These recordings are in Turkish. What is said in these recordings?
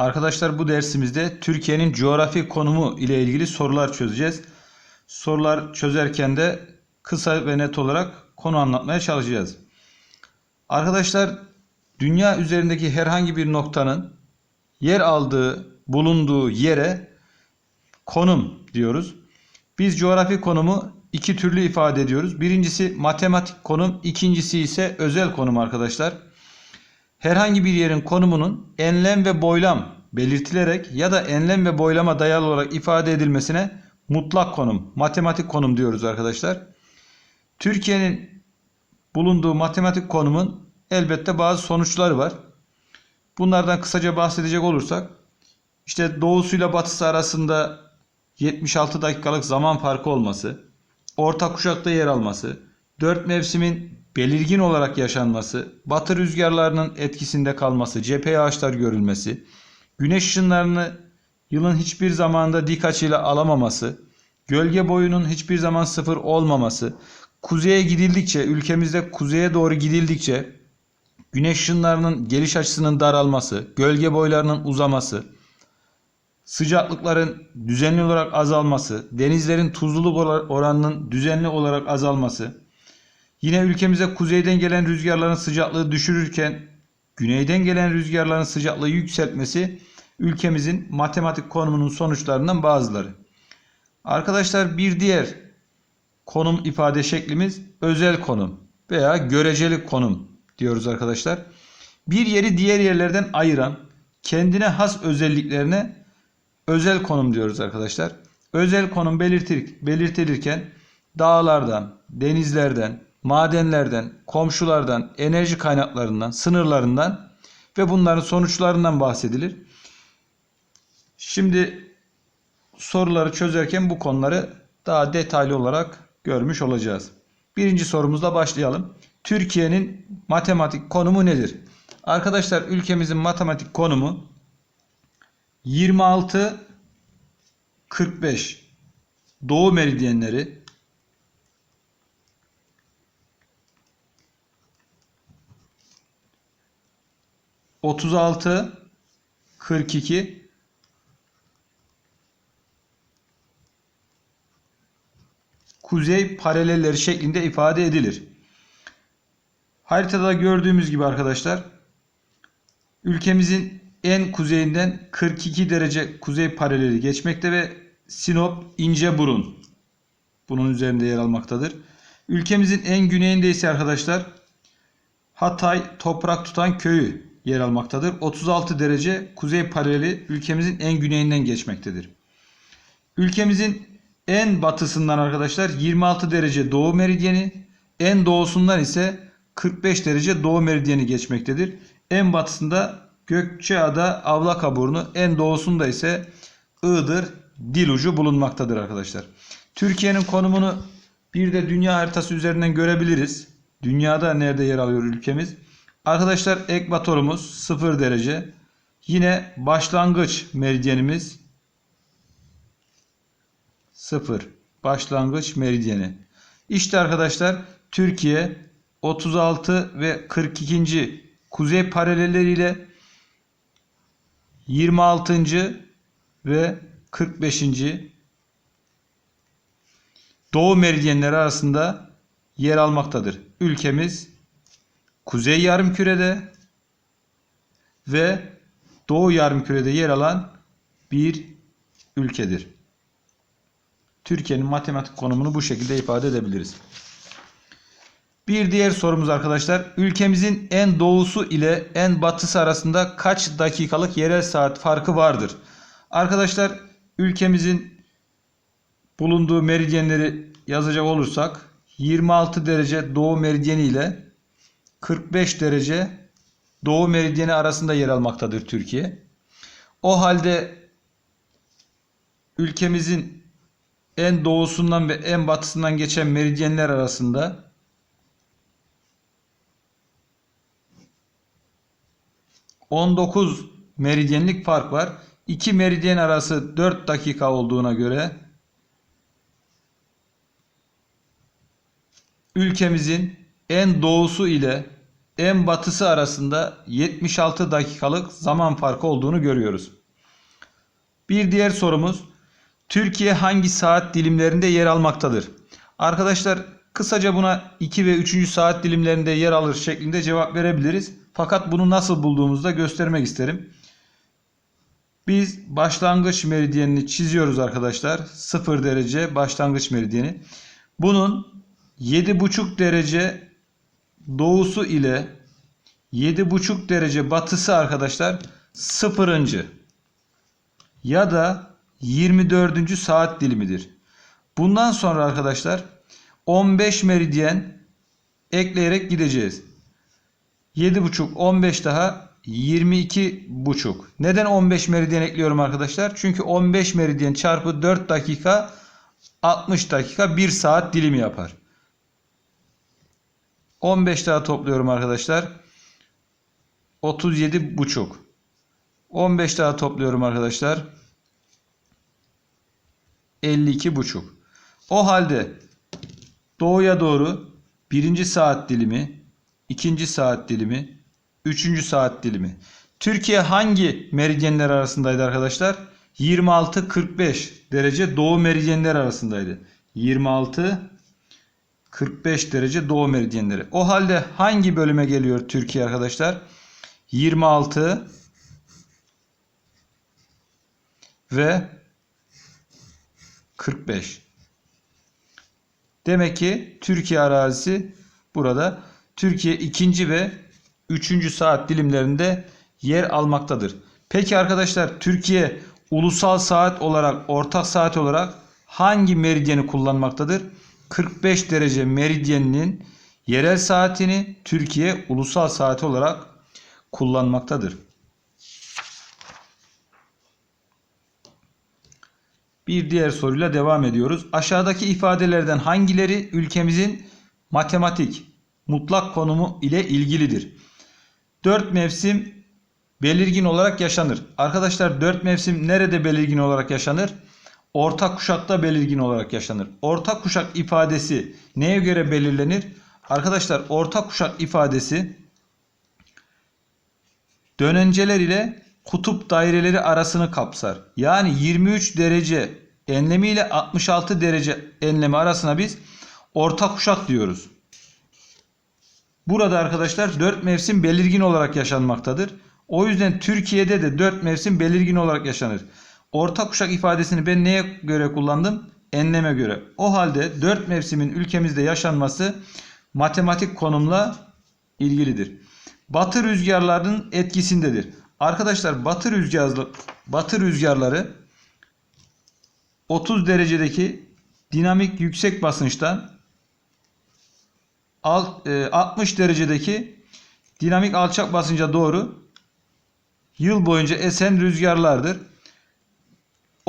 Arkadaşlar bu dersimizde Türkiye'nin coğrafi konumu ile ilgili sorular çözeceğiz. Sorular çözerken de kısa ve net olarak konu anlatmaya çalışacağız. Arkadaşlar dünya üzerindeki herhangi bir noktanın yer aldığı, bulunduğu yere konum diyoruz. Biz coğrafi konumu iki türlü ifade ediyoruz. Birincisi matematik konum, ikincisi ise özel konum arkadaşlar. Herhangi bir yerin konumunun enlem ve boylam belirtilerek ya da enlem ve boylama dayalı olarak ifade edilmesine mutlak konum, matematik konum diyoruz arkadaşlar. Türkiye'nin bulunduğu matematik konumun elbette bazı sonuçları var. Bunlardan kısaca bahsedecek olursak işte doğusuyla batısı arasında 76 dakikalık zaman farkı olması, orta kuşakta yer alması, dört mevsimin belirgin olarak yaşanması, batı rüzgarlarının etkisinde kalması, cephe yağışlar görülmesi, güneş ışınlarını yılın hiçbir zamanda dik açıyla alamaması, gölge boyunun hiçbir zaman sıfır olmaması, kuzeye gidildikçe, ülkemizde kuzeye doğru gidildikçe güneş ışınlarının geliş açısının daralması, gölge boylarının uzaması, sıcaklıkların düzenli olarak azalması, denizlerin tuzluluk oranının düzenli olarak azalması, yine ülkemize kuzeyden gelen rüzgarların sıcaklığı düşürürken güneyden gelen rüzgarların sıcaklığı yükseltmesi ülkemizin matematik konumunun sonuçlarından bazıları. Arkadaşlar bir diğer konum ifade şeklimiz özel konum veya göreceli konum diyoruz arkadaşlar. Bir yeri diğer yerlerden ayıran kendine has özelliklerine özel konum diyoruz arkadaşlar. Özel konum belirtilirken dağlardan, denizlerden, madenlerden, komşulardan, enerji kaynaklarından, sınırlarından ve bunların sonuçlarından bahsedilir. Şimdi soruları çözerken bu konuları daha detaylı olarak görmüş olacağız. Birinci sorumuzla başlayalım. Türkiye'nin matematik konumu nedir? Arkadaşlar ülkemizin matematik konumu 26 45 Doğu meridyenleri Otuz altı, kırk iki, kuzey paralelleri şeklinde ifade edilir. Haritada gördüğümüz gibi arkadaşlar ülkemizin en kuzeyinden 42 derece kuzey paraleli geçmekte ve Sinop İnceburun bunun üzerinde yer almaktadır. Ülkemizin en güneyinde ise arkadaşlar Hatay Toprak Tutan Köyü yer almaktadır. 36 derece kuzey paraleli ülkemizin en güneyinden geçmektedir. Ülkemizin en batısından arkadaşlar 26 derece doğu meridyeni, en doğusundan ise 45 derece doğu meridyeni geçmektedir. En batısında Gökçeada Avlakaburnu, en doğusunda ise Iğdır Dilucu bulunmaktadır arkadaşlar. Türkiye'nin konumunu bir de dünya haritası üzerinden görebiliriz. Dünyada nerede yer alıyor ülkemiz? Arkadaşlar ekvatorumuz 0 derece. Yine başlangıç meridyenimiz 0. Başlangıç meridyeni. İşte arkadaşlar Türkiye 36 ve 42. kuzey paralelleriyle 26. ve 45. doğu meridyenleri arasında yer almaktadır. Ülkemiz kuzey yarımkürede ve doğu yarımkürede yer alan bir ülkedir. Türkiye'nin matematik konumunu bu şekilde ifade edebiliriz. Bir diğer sorumuz arkadaşlar. Ülkemizin en doğusu ile en batısı arasında kaç dakikalık yerel saat farkı vardır? Arkadaşlar ülkemizin bulunduğu meridyenleri yazacak olursak 26 derece doğu meridyeni ile 45 derece doğu meridyeni arasında yer almaktadır Türkiye. O halde ülkemizin en doğusundan ve en batısından geçen meridyenler arasında 19 meridyenlik fark var. İki meridyen arası 4 dakika olduğuna göre ülkemizin en doğusu ile en batısı arasında 76 dakikalık zaman farkı olduğunu görüyoruz. Bir diğer sorumuz Türkiye hangi saat dilimlerinde yer almaktadır? Arkadaşlar kısaca buna 2 ve 3. saat dilimlerinde yer alır şeklinde cevap verebiliriz. Fakat bunu nasıl bulduğumuzu da göstermek isterim. Biz başlangıç meridyenini çiziyoruz arkadaşlar. 0 derece başlangıç meridyeni. Bunun 7,5 derece doğusu ile 7,5 derece batısı arkadaşlar 0. ya da 24. saat dilimidir. Bundan sonra arkadaşlar 15 meridyen ekleyerek gideceğiz. 7,5 15 daha 22,5. Neden 15 meridyen ekliyorum arkadaşlar? Çünkü 15 meridyen çarpı 4 dakika 60 dakika 1 saat dilimi yapar. 15 daha topluyorum arkadaşlar. 37,5. 15 daha topluyorum arkadaşlar. 52,5. O halde doğuya doğru birinci saat dilimi, ikinci saat dilimi, üçüncü saat dilimi. Türkiye hangi meridyenler arasındaydı arkadaşlar? 26-45 derece doğu meridyenler arasındaydı. 26 45 derece doğu meridyenleri. O halde hangi bölüme geliyor Türkiye arkadaşlar? 26 ve 45. Demek ki Türkiye arazisi burada. Türkiye ikinci ve üçüncü saat dilimlerinde yer almaktadır. Peki arkadaşlar Türkiye ulusal saat olarak, ortak saat olarak hangi meridyeni kullanmaktadır? 45 derece meridyeninin yerel saatini Türkiye ulusal saati olarak kullanmaktadır. Bir diğer soruyla devam ediyoruz. Aşağıdaki ifadelerden hangileri ülkemizin matematik mutlak konumu ile ilgilidir? Dört mevsim belirgin olarak yaşanır. Arkadaşlar dört mevsim nerede belirgin olarak yaşanır? Orta kuşakta belirgin olarak yaşanır. Orta kuşak ifadesi neye göre belirlenir? Arkadaşlar orta kuşak ifadesi dönenceler ile kutup daireleri arasını kapsar. Yani 23 derece enlemi ile 66 derece enlemi arasına biz orta kuşak diyoruz. Burada arkadaşlar 4 mevsim belirgin olarak yaşanmaktadır. O yüzden Türkiye'de de 4 mevsim belirgin olarak yaşanır. Orta kuşak ifadesini ben neye göre kullandım? Enleme göre. O halde 4 mevsimin ülkemizde yaşanması matematik konumla ilgilidir. Batı rüzgarlarının etkisindedir. Arkadaşlar batı rüzgarlı batı rüzgarları 30 derecedeki dinamik yüksek basınçtan 60 e, derecedeki dinamik alçak basınca doğru yıl boyunca esen rüzgarlardır.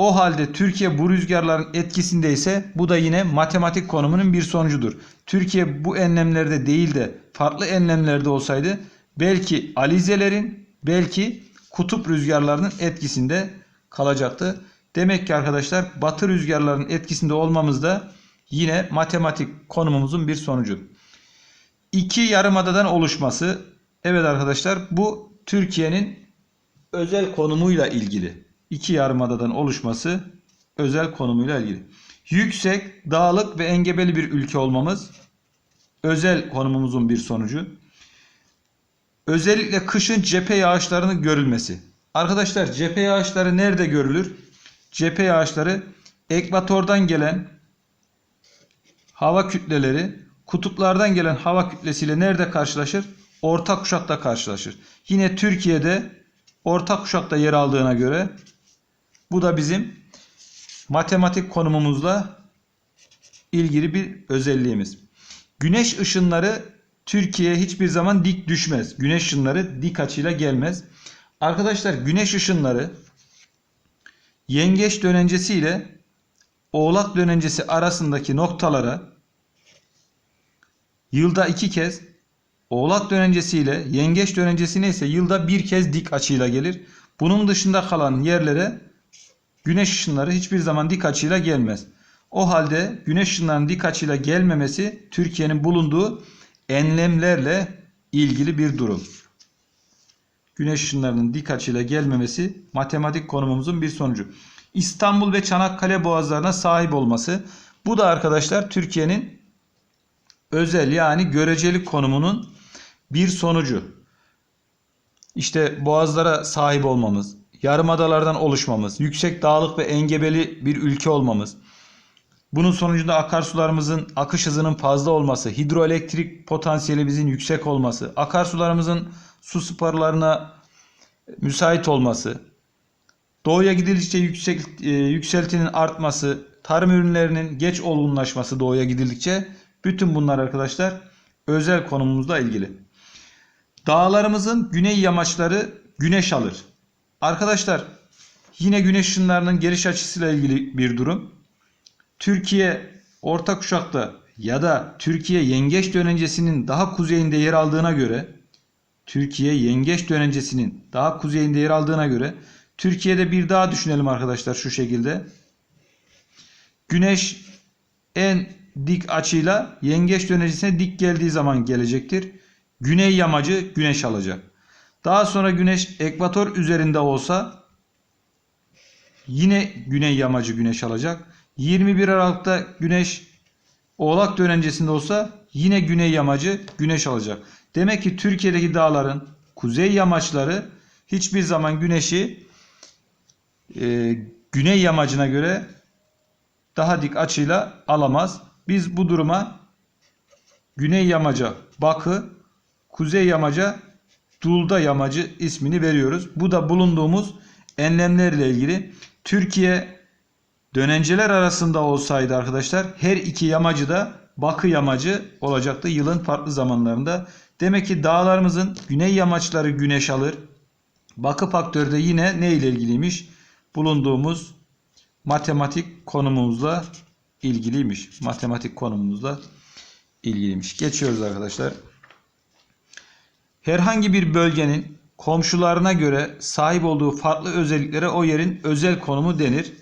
O halde Türkiye bu rüzgarların etkisindeyse bu da yine matematik konumunun bir sonucudur. Türkiye bu enlemlerde değil de farklı enlemlerde olsaydı belki alizelerin belki kutup rüzgarlarının etkisinde kalacaktı. Demek ki arkadaşlar batı rüzgarlarının etkisinde olmamız da yine matematik konumumuzun bir sonucu. İki yarımadadan oluşması. Evet arkadaşlar bu Türkiye'nin özel konumuyla ilgili. İki yarımadadan oluşması özel konumuyla ilgili. Yüksek, dağlık ve engebeli bir ülke olmamız özel konumumuzun bir sonucu. Özellikle kışın cephe yağışlarının görülmesi. Arkadaşlar cephe yağışları nerede görülür? Cephe yağışları ekvatordan gelen hava kütleleri kutuplardan gelen hava kütlesiyle nerede karşılaşır? Orta kuşakta karşılaşır. Yine Türkiye'de orta kuşakta yer aldığına göre bu da bizim matematik konumumuzla ilgili bir özelliğimiz. Güneş ışınları Türkiye'ye hiçbir zaman dik düşmez. Güneş ışınları dik açıyla gelmez. Arkadaşlar güneş ışınları yengeç dönencesi ile oğlak dönencesi arasındaki noktalara yılda iki kez oğlak dönencesi ile yengeç dönencesi neyse yılda bir kez dik açıyla gelir. Bunun dışında kalan yerlere güneş ışınları hiçbir zaman dik açıyla gelmez. O halde güneş ışınlarının dik açıyla gelmemesi Türkiye'nin bulunduğu enlemlerle ilgili bir durum. Güneş ışınlarının dik açıyla gelmemesi matematik konumumuzun bir sonucu. İstanbul ve Çanakkale boğazlarına sahip olması. Bu da arkadaşlar Türkiye'nin özel yani göreceli konumunun bir sonucu. İşte boğazlara sahip olmamız, yarımadalardan oluşmamız, yüksek dağlık ve engebeli bir ülke olmamız. Bunun sonucunda akarsularımızın akış hızının fazla olması, hidroelektrik potansiyelimizin yüksek olması, akarsularımızın su sporlarına müsait olması, doğuya gidildikçe yüksek, e, yükseltinin artması, tarım ürünlerinin geç olgunlaşması doğuya gidildikçe bütün bunlar arkadaşlar özel konumumuzla ilgili. Dağlarımızın güney yamaçları güneş alır. Arkadaşlar yine güneş ışınlarının geliş açısıyla ilgili bir durum. Türkiye orta kuşakta ya da Türkiye yengeç dönencesinin daha kuzeyinde yer aldığına göre Türkiye yengeç dönencesinin daha kuzeyinde yer aldığına göre Türkiye'de bir daha düşünelim arkadaşlar şu şekilde. Güneş en dik açıyla yengeç dönencesine dik geldiği zaman gelecektir. Güney yamacı güneş alacak. Daha sonra güneş ekvator üzerinde olsa yine güney yamacı güneş alacak. 21 Aralık'ta güneş oğlak dönencesinde olsa yine güney yamacı güneş alacak. Demek ki Türkiye'deki dağların kuzey yamaçları hiçbir zaman güneşi e, güney yamacına göre daha dik açıyla alamaz. Biz bu duruma güney yamaca bakı, kuzey yamaca dulda yamacı ismini veriyoruz. Bu da bulunduğumuz enlemlerle ilgili. Türkiye dönenceler arasında olsaydı arkadaşlar her iki yamacı da bakı yamacı olacaktı yılın farklı zamanlarında. Demek ki dağlarımızın güney yamaçları güneş alır. Bakı faktörü de yine ne ile ilgiliymiş? Bulunduğumuz matematik konumumuzla ilgiliymiş. Matematik konumumuzla ilgiliymiş. Geçiyoruz arkadaşlar. Herhangi bir bölgenin komşularına göre sahip olduğu farklı özelliklere o yerin özel konumu denir.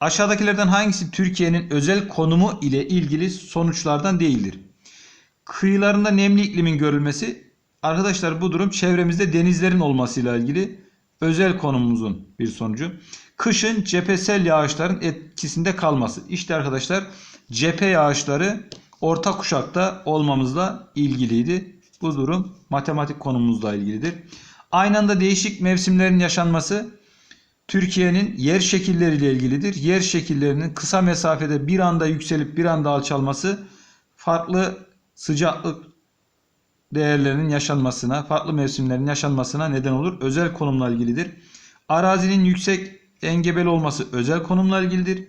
Aşağıdakilerden hangisi Türkiye'nin özel konumu ile ilgili sonuçlardan değildir? Kıyılarında nemli iklimin görülmesi. Arkadaşlar bu durum çevremizde denizlerin olmasıyla ilgili özel konumumuzun bir sonucu. Kışın cephesel yağışların etkisinde kalması. İşte arkadaşlar cephe yağışları orta kuşakta olmamızla ilgiliydi. Bu durum matematik konumuzla ilgilidir. Aynı anda değişik mevsimlerin yaşanması Türkiye'nin yer şekilleriyle ilgilidir. Yer şekillerinin kısa mesafede bir anda yükselip bir anda alçalması farklı sıcaklık değerlerinin yaşanmasına, farklı mevsimlerin yaşanmasına neden olur. Özel konumla ilgilidir. Arazinin yüksek engebeli olması özel konumla ilgilidir.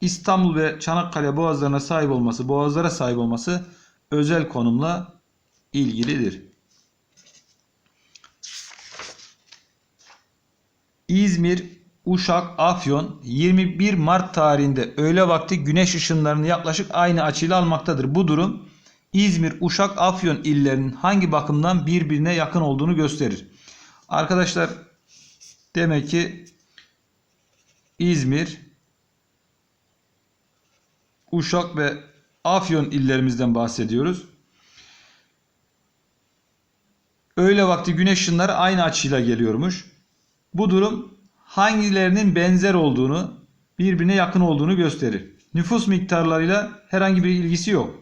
İstanbul ve Çanakkale boğazlarına sahip olması, boğazlara sahip olması özel konumla ilgilidir. İzmir, Uşak, Afyon 21 Mart tarihinde öğle vakti güneş ışınlarını yaklaşık aynı açıyla almaktadır. Bu durum İzmir, Uşak, Afyon illerinin hangi bakımdan birbirine yakın olduğunu gösterir. Arkadaşlar demek ki İzmir, Uşak ve Afyon illerimizden bahsediyoruz. Öğle vakti güneş ışınları aynı açıyla geliyormuş. Bu durum hangilerinin benzer olduğunu, birbirine yakın olduğunu gösterir. Nüfus miktarlarıyla herhangi bir ilgisi yok.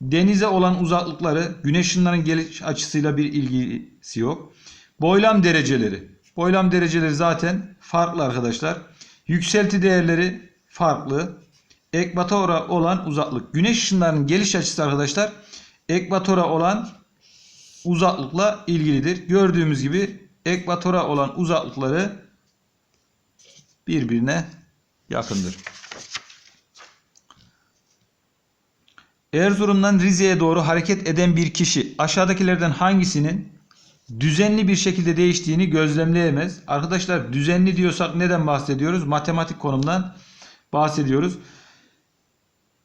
Denize olan uzaklıkları, güneş ışınlarının geliş açısıyla bir ilgisi yok. Boylam dereceleri. Boylam dereceleri zaten farklı arkadaşlar. Yükselti değerleri farklı. Ekvatora olan uzaklık. Güneş ışınlarının geliş açısı arkadaşlar ekvatora olan uzaklıkla ilgilidir. Gördüğümüz gibi ekvatora olan uzaklıkları birbirine yakındır. Erzurum'dan Rize'ye doğru hareket eden bir kişi aşağıdakilerden hangisinin düzenli bir şekilde değiştiğini gözlemleyemez. Arkadaşlar düzenli diyorsak neden bahsediyoruz? Matematik konumdan bahsediyoruz.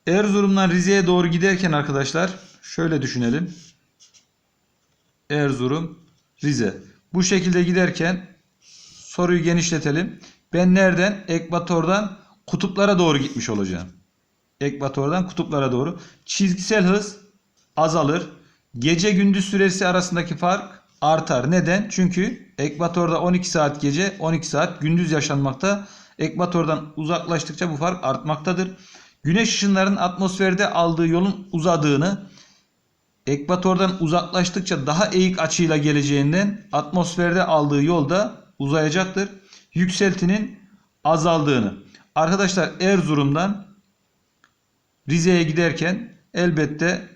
Erzurum'dan Rize'ye doğru giderken arkadaşlar şöyle düşünelim. Erzurum, Rize. Bu şekilde giderken soruyu genişletelim. Ben nereden? Ekvatordan kutuplara doğru gitmiş olacağım. Ekvatordan kutuplara doğru. Çizgisel hız azalır. Gece gündüz süresi arasındaki fark artar. Neden? Çünkü ekvatorda 12 saat gece 12 saat gündüz yaşanmakta. Ekvatordan uzaklaştıkça bu fark artmaktadır. Güneş ışınlarının atmosferde aldığı yolun uzadığını ekvatordan uzaklaştıkça daha eğik açıyla geleceğinden atmosferde aldığı yol da uzayacaktır. Yükseltinin azaldığını. Arkadaşlar Erzurum'dan Rize'ye giderken elbette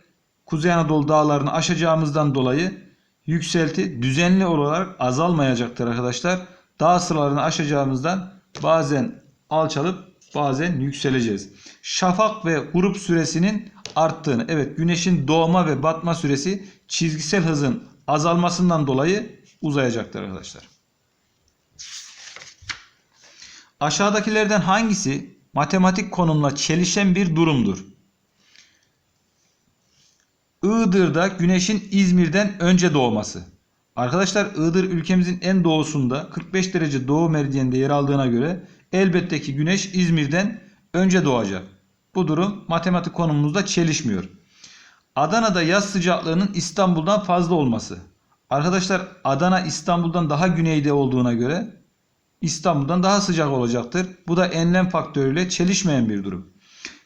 Kuzey Anadolu dağlarını aşacağımızdan dolayı yükselti düzenli olarak azalmayacaktır arkadaşlar. Dağ sıralarını aşacağımızdan bazen alçalıp bazen yükseleceğiz. Şafak ve grup süresinin arttığını, evet güneşin doğma ve batma süresi çizgisel hızın azalmasından dolayı uzayacaktır arkadaşlar. Aşağıdakilerden hangisi matematik konumla çelişen bir durumdur? Iğdır'da güneşin İzmir'den önce doğması. Arkadaşlar Iğdır ülkemizin en doğusunda 45 derece doğu meridyeninde yer aldığına göre elbette ki güneş İzmir'den önce doğacak. Bu durum matematik konumumuzda çelişmiyor. Adana'da yaz sıcaklığının İstanbul'dan fazla olması. Arkadaşlar Adana İstanbul'dan daha güneyde olduğuna göre İstanbul'dan daha sıcak olacaktır. Bu da enlem faktörüyle çelişmeyen bir durum.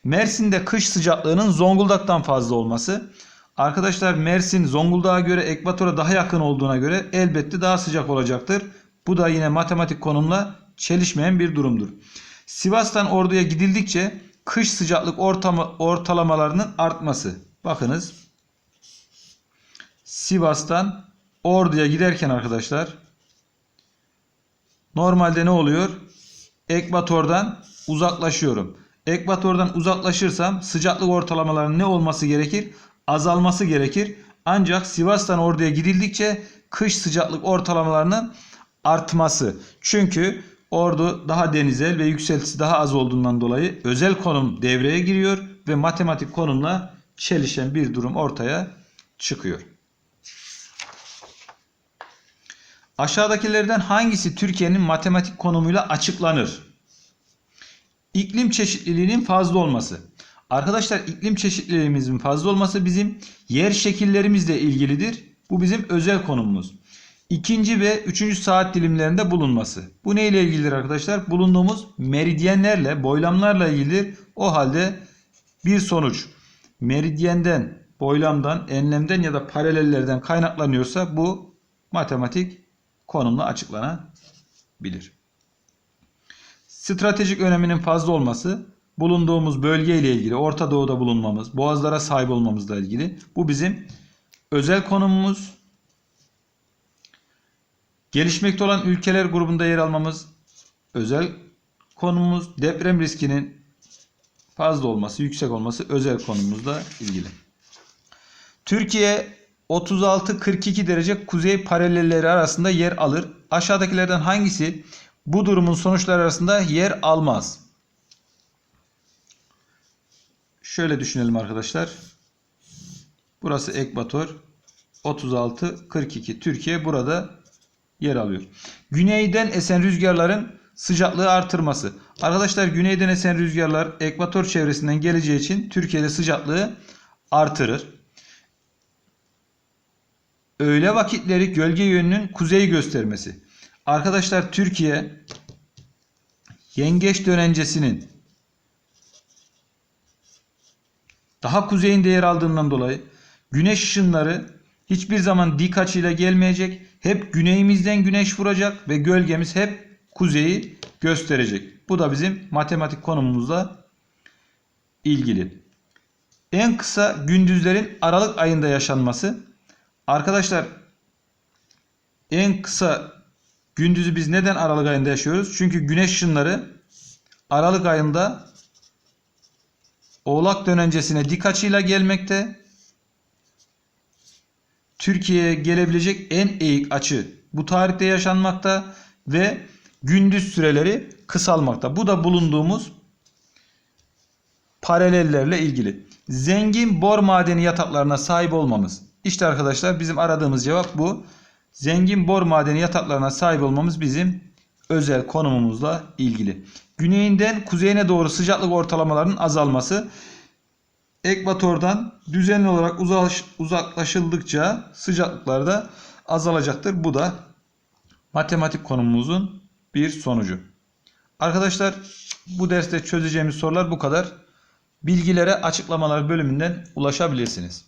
Mersin'de kış sıcaklığının Zonguldak'tan fazla olması. Arkadaşlar Mersin Zonguldak'a göre ekvatora daha yakın olduğuna göre elbette daha sıcak olacaktır. Bu da yine matematik konumla çelişmeyen bir durumdur. Sivas'tan Ordu'ya gidildikçe kış sıcaklık ortama, ortalamalarının artması. Bakınız. Sivas'tan Ordu'ya giderken arkadaşlar normalde ne oluyor? Ekvatordan uzaklaşıyorum. Ekvatordan uzaklaşırsam sıcaklık ortalamalarının ne olması gerekir? Azalması gerekir. Ancak Sivas'tan Ordu'ya gidildikçe kış sıcaklık ortalamalarının artması. Çünkü Ordu daha denizel ve yükseltisi daha az olduğundan dolayı özel konum devreye giriyor ve matematik konumla çelişen bir durum ortaya çıkıyor. Aşağıdakilerden hangisi Türkiye'nin matematik konumuyla açıklanır? İklim çeşitliliğinin fazla olması. Arkadaşlar iklim çeşitliliğimizin fazla olması bizim yer şekillerimizle ilgilidir. Bu bizim özel konumumuz. İkinci ve üçüncü saat dilimlerinde bulunması. Bu neyle ilgilidir arkadaşlar? Bulunduğumuz meridyenlerle, boylamlarla ilgilidir. O halde bir sonuç meridyenden, boylamdan, enlemden ya da paralellerden kaynaklanıyorsa bu matematik konumla açıklanabilir. Stratejik öneminin fazla olması bulunduğumuz bölge ile ilgili Orta Doğu'da bulunmamız, boğazlara sahip olmamızla ilgili. Bu bizim özel konumumuz. Gelişmekte olan ülkeler grubunda yer almamız özel konumuz. Deprem riskinin fazla olması, yüksek olması özel konumuzla ilgili. Türkiye 36-42 derece kuzey paralelleri arasında yer alır. Aşağıdakilerden hangisi bu durumun sonuçları arasında yer almaz? Şöyle düşünelim arkadaşlar. Burası ekvator. 36-42. Türkiye burada yer alıyor. Güneyden esen rüzgarların sıcaklığı artırması. Arkadaşlar güneyden esen rüzgarlar ekvator çevresinden geleceği için Türkiye'de sıcaklığı artırır. Öğle vakitleri gölge yönünün kuzeyi göstermesi. Arkadaşlar Türkiye yengeç dönencesinin daha kuzeyinde yer aldığından dolayı güneş ışınları hiçbir zaman dik açıyla gelmeyecek. Hep güneyimizden güneş vuracak ve gölgemiz hep kuzeyi gösterecek. Bu da bizim matematik konumumuzla ilgili. En kısa gündüzlerin Aralık ayında yaşanması. Arkadaşlar en kısa gündüzü biz neden Aralık ayında yaşıyoruz? Çünkü güneş ışınları Aralık ayında Oğlak dönencesine dik açıyla gelmekte. Türkiye'ye gelebilecek en eğik açı bu tarihte yaşanmakta ve gündüz süreleri kısalmakta. Bu da bulunduğumuz paralellerle ilgili. Zengin bor madeni yataklarına sahip olmamız. İşte arkadaşlar bizim aradığımız cevap bu. Zengin bor madeni yataklarına sahip olmamız bizim özel konumumuzla ilgili. Güneyinden kuzeyine doğru sıcaklık ortalamalarının azalması. Ekvatordan düzenli olarak uzaklaşıldıkça sıcaklıklar da azalacaktır. Bu da matematik konumumuzun bir sonucu. Arkadaşlar bu derste çözeceğimiz sorular bu kadar. Bilgilere açıklamalar bölümünden ulaşabilirsiniz.